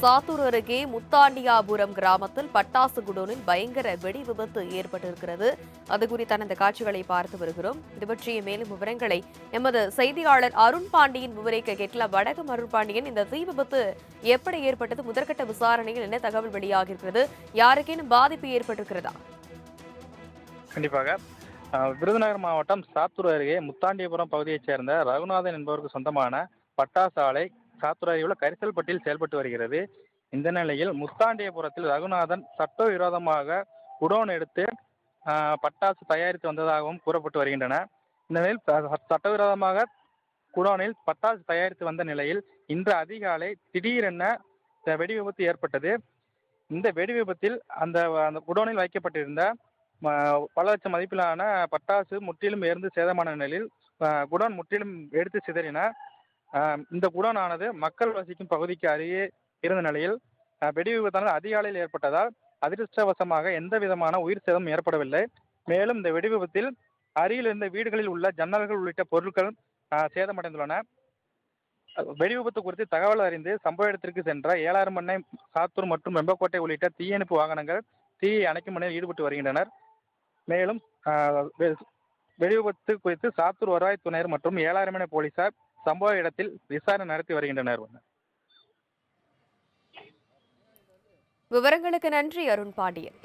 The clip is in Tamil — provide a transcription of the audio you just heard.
சாத்தூர் அருகே முத்தாண்டியாபுரம் கிராமத்தில் பட்டாசு குடோனில் பயங்கர வெடி விபத்து ஏற்பட்டிருக்கிறது. அது குறித்தான இந்த காட்சிகளை பார்த்து வருகிறோம். இது பற்றிய மேலும் விவரங்களை எமது செய்தியாளர் அருண் பாண்டியன் விவரிக்க கேட்கலாம். வடக்கு அருண் பாண்டியன். இந்த தீ விபத்து எப்படி ஏற்பட்டது? முதற்கட்ட விசாரணையில் என்ன தகவல் வெளியாகியிருக்கிறது? யாருக்கேனும் பாதிப்பு ஏற்பட்டிருக்கிறதா? கண்டிப்பாக. விருதுநகர் மாவட்டம் சாத்தூர் அருகே முத்தாண்டியபுரம் பகுதியைச் சேர்ந்த ரகுநாதன் என்பவருக்கு சொந்தமான பட்டாசு ஆலை சாத்தூர் அருகே உள்ள கரிசல்பட்டியில் செயல்பட்டு வருகிறது. இந்த நிலையில் முத்தாண்டியபுரத்தில் ரகுநாதன் சட்டவிரோதமாக குடோன் எடுத்து அஹ், பட்டாசு தயாரித்து வந்ததாகவும் கூறப்பட்டு வருகின்றன. இந்த நிலையில் சட்டவிரோதமாக குடோனில் பட்டாசு தயாரித்து வந்த நிலையில் இன்று அதிகாலை திடீரென வெடி விபத்து ஏற்பட்டது. இந்த வெடி விபத்தில் அந்த அந்த குடோனில் வைக்கப்பட்டிருந்த பல லட்சம் மதிப்பிலான பட்டாசு முற்றிலும் எரிந்து சேதமான நிலையில் குடோன் முற்றிலும் எடுத்து சிதறின. இந்த குடோனானது மக்கள் வசிக்கும் பகுதிக்கு அருகே இருந்த நிலையில் வெடி விபத்தானது அதிகாலையில் ஏற்பட்டதால் அதிர்ஷ்டவசமாக எந்த விதமான உயிர் சேதம் ஏற்படவில்லை. மேலும் இந்த வெடி விபத்தில் அருகில் இருந்த வீடுகளில் உள்ள ஜன்னல்கள் உள்ளிட்ட பொருட்கள் சேதமடைந்துள்ளன. வெடி விபத்து குறித்து தகவல் அறிந்து சம்பவ இடத்திற்கு சென்ற ஏழாயிரம் மண்ணை சாத்தூர் மற்றும் வெம்பக்கோட்டை உள்ளிட்ட தீயணைப்பு வாகனங்கள் தீயை அணைக்கும் பணியில் ஈடுபட்டு வருகின்றனர். மேலும் வெடி விபத்து குறித்து சாத்தூர் வருவாய் துணையர் மற்றும் ஏழாயிரம் மணி போலீசார் சம்பவ இடத்தில் விசாரணை நடத்தி வருகின்றனர். விவரங்களுக்கு நன்றி அருண் பாண்டியன்.